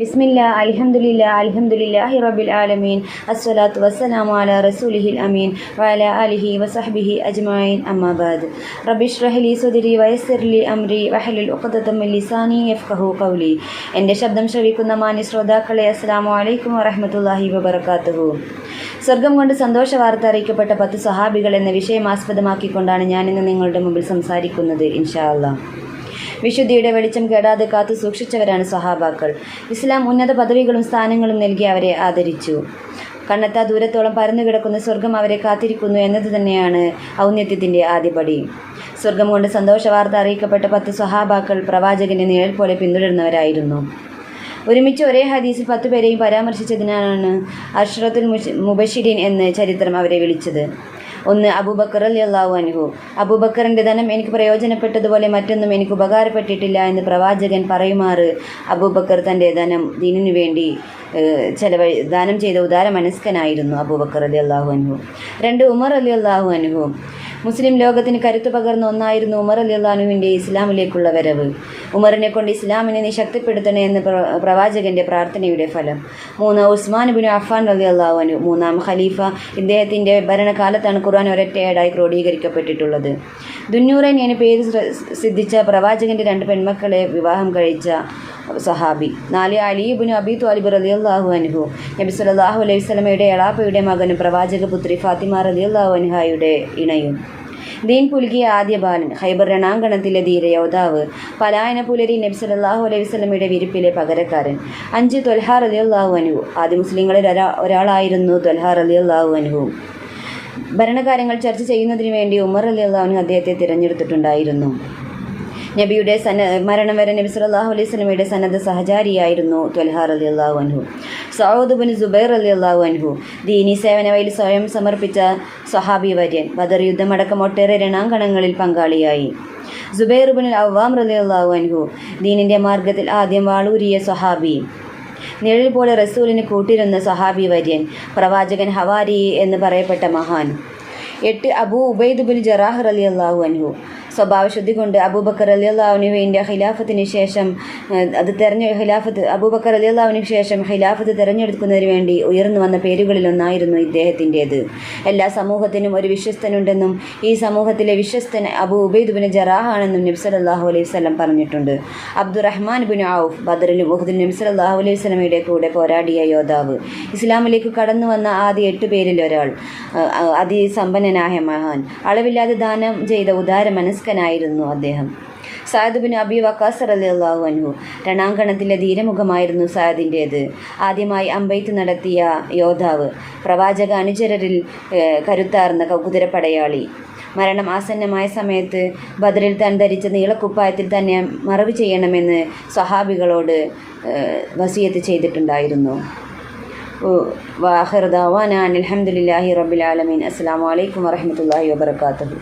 ബിസ്മില്ല അലഹമുല്ല അൽഹംദുലില്ലാഹി റബ്ബിൽ ആലമീൻ. അസ്സലാത്തു വസ്സലാമു അലാ റസൂലിഹിൽ അമീൻ. വഅല ആലിഹി വസഹ്ബിഹി അജ്മഈൻ അമ്മാബാദ് റഹലി സുദരി വയസ്സിർലി അമ്രി വഹലുൽ ലി അംരി. വഹ്ലുൽ ഉഖ്ദതം മിൻ ലിസാനി യഫ്ഖഹു ഖൗലി. എന്റെ ശബ്ദം ശ്രവിക്കുന്ന മാന്യ ശ്രോതാക്കളെ അസ്സലാമു അലൈക്കും വറഹമത്തല്ലാഹി വബറകാതുഹു സ്വർഗം കൊണ്ട് സന്തോഷ വാർത്ത അറിയിക്കപ്പെട്ട പത്ത് സഹാബികൾ എന്ന വിഷയം ആസ്പദമാക്കിക്കൊണ്ടാണ് ഞാനിന്ന് നിങ്ങളുടെ മുമ്പിൽ സംസാരിക്കുന്നത് ഇൻഷാ അല്ലാഹ് വിശുദ്ധിയുടെ വെളിച്ചം കേടാതെ കാത്തു സൂക്ഷിച്ചവരാണ് സഹാബാക്കൾ. ഇസ്ലാം ഉന്നത പദവികളും സ്ഥാനങ്ങളും നൽകി അവരെ ആദരിച്ചു. കണ്ണെത്താ ദൂരത്തോളം പരന്നു കിടക്കുന്ന സ്വർഗം അവരെ കാത്തിരിക്കുന്നു എന്നത് തന്നെയാണ് ഔന്നത്യത്തിന്റെ ആദ്യപടി. സ്വർഗം കൊണ്ട് സന്തോഷ വാർത്ത അറിയിക്കപ്പെട്ട പത്ത് സഹാബാക്കൾ പ്രവാചകനെ നിഴൽ പോലെ പിന്തുടരുന്നവരായിരുന്നു. ഒരുമിച്ച് ഒരേ ഹദീസിൽ പത്ത് പേരെയും പരാമർശിച്ചതിനാണ് അഷ്റത്തുൽ മുബഷിരീൻ എന്ന് ചരിത്രം അവരെ വിളിച്ചത്. ഒന്ന് അബൂബക്കർ അലി അള്ളാഹു അനുഹു ധനം എനിക്ക് പ്രയോജനപ്പെട്ടതുപോലെ മറ്റൊന്നും എനിക്ക് ഉപകാരപ്പെട്ടിട്ടില്ല എന്ന് പ്രവാചകൻ പറയുമാറ്. അബൂബക്കർ തന്റെ ധനം ദീനിനു വേണ്ടി ചെലവ ദാനം ചെയ്ത ഉദാര മനസ്കനായിരുന്നു അബൂബക്കർ അലി അള്ളാഹു അനുഹു രണ്ട് ഉമർ അലി അള്ളാഹു അനുഹു മുസ്ലിം ലോകത്തിന് കരുത്തു പകർന്ന ഒന്നായിരുന്നു ഉമർ അലി അള്ളാഹുവിന്റെ ഇസ്ലാമിലേക്കുള്ള വരവ്. ഉമറിനെ കൊണ്ട് ഇസ്ലാമിനെ നീ ശക്തിപ്പെടുത്തണേ എന്ന് പ്രവാചകന്റെ പ്രാർത്ഥനയുടെ ഫലം. മൂന്ന് ഉസ്മാൻ ബിൻ അഫാൻ അലി അള്ളാഹുനു മൂന്നാം ഖലീഫ ഇദ്ദേഹത്തിന്റെ ഭരണകാലത്താണ് ഖുർആൻ ഒരൊറ്റയാടായി ക്രോഡീകരിക്കപ്പെട്ടിട്ടുള്ളത്. ദുന്നൂറൻ എന്ന പേര് സിദ്ധിച്ച പ്രവാചകന്റെ രണ്ട് പെൺമക്കളെ വിവാഹം കഴിച്ച സഹാബി. നാല് അലിബിന് അബി ത്വാലിബ് അള്ളാഹു അനുഹു നബി സലാഹു അലൈഹി സ്വലമയുടെ എളാപ്പയുടെ മകനും പ്രവാചക പുത്രി ഫാത്തിമ റലി അള്ളാഹു അനുഹായുടെ ഇണയും. ദീൻ പുലുകിയ ആദ്യ ബാലൻ ഹൈബർ രണാങ്കണത്തിലെ ധീര യോദ്ധാവ് പലായന പുലരി നബി സല്ലാഹു അലൈഹി സ്വലമയുടെ വിരിപ്പിലെ പകരക്കാരൻ. അഞ്ച് തൊൽഹാർ അലി അള്ളാഹു അനുഹു ആദ്യ മുസ്ലിങ്ങളിൽ ഒരാളായിരുന്നു തൊൽഹാർ അലി അള്ളാഹു അനുഹു ഭരണകാര്യങ്ങൾ ചർച്ച ചെയ്യുന്നതിന് വേണ്ടി ഉമർ അലി അള്ളാഹുനു അദ്ദേഹത്തെ തിരഞ്ഞെടുത്തിട്ടുണ്ടായിരുന്നു. നബിയുടെ സന മരണം വരെ നബി സല്ലാഹു അലൈഹി സ്വലമയുടെ സന്നദ്ധ സഹചാരിയായിരുന്നു ത്വൽഹാർ അലി അള്ളാഹു അൻഹു. സൗദ് ബിൻ ജുബൈർ അലി അള്ളാഹു അൻഹു. ദീനി സേവനവയിൽ സ്വയം സമർപ്പിച്ച സഹാബി വര്യൻ ബദർ യുദ്ധമടക്കം ഒട്ടേറെ രണാങ്കണങ്ങളിൽ പങ്കാളിയായി. ജുബൈർ ബിൻ അവ്വാം റലി അള്ളാഹു അൻഹു ദീനിന്റെ മാർഗത്തിൽ ആദ്യം വാളൂരിയ സ്വഹാബി. നിഴൽ പോലെ റസൂലിന് കൂട്ടിരുന്ന സഹാബി വര്യൻ പ്രവാചകൻ ഹവാരി എന്ന് പറയപ്പെട്ട മഹാൻ. എട്ട് അബൂ ഉബൈദ് ബിൻ ജറാഹ് അലി അള്ളാഹു അൻഹു. സ്വഭാവശുദ്ധി കൊണ്ട് അബൂബക്കർ അലി വേണ്ടി ഖിലാഫത്തിന് ശേഷം അത് തെരഞ്ഞ ഖിലാഫത്ത് അബൂബക്കർ അലി അള്ളാഹുവിന് ശേഷം ഖിലാഫത്ത് തിരഞ്ഞെടുക്കുന്നതിന് വേണ്ടി ഉയർന്നു വന്ന പേരുകളിലൊന്നായിരുന്നു ഇദ്ദേഹത്തിന്റേത്. എല്ലാ സമൂഹത്തിനും ഒരു വിശ്വസ്തനുണ്ടെന്നും ഈ സമൂഹത്തിലെ വിശ്വസ്തൻ അബു ഉബൈദുബിന് ജറാഹാണെന്നും നബ്സൽ അള്ളാഹു അലൈഹി സ്വലം പറഞ്ഞിട്ടുണ്ട്. അബ്ദുറഹ്മാൻ ബിൻ ഔഫ് ബദറിലും ഉഹദിലും നബ്സൽ അള്ളാഹു അലൈഹി സ്വലമയുടെ കൂടെ പോരാടിയ യോദ്ധാവ്. ഇസ്ലാമിലേക്ക് കടന്നു വന്ന ആദ്യ എട്ട് പേരിൽ ഒരാൾ അതിസമ്പന്നനായ മഹാൻ. അളവില്ലാതെ ദാനം ചെയ്ത ഉദാര മനസ്കനായിരുന്നു അദ്ദേഹം. സായദ് ബിൻ അബി വക്കാസ് അലി അള്ളാഹു അൻഹു രണാങ്കണത്തിലെ ധീരമുഖമായിരുന്നു സായദിന്റേത് ആദ്യമായി അമ്പെയ്ത്ത് നടത്തിയ യോദ്ധാവ് പ്രവാചക അനുചരരിൽ കരുത്താർന്ന കുതിരപ്പടയാളി. മരണം ആസന്നമായ സമയത്ത് ബദറിൽ താൻ ധരിച്ച നീളക്കുപ്പായത്തിൽ തന്നെ മറവ് ചെയ്യണമെന്ന് സ്വഹാബികളോട് വസിയത്ത് ചെയ്തിട്ടുണ്ടായിരുന്നു. വാഹിർ ദാവാന അലഹമുല്ലാഹി റബിലാലമീൻ അസ്സാം വലൈക്കും വറഹമത്തല്ലാഹി വാബർക്കാത്തു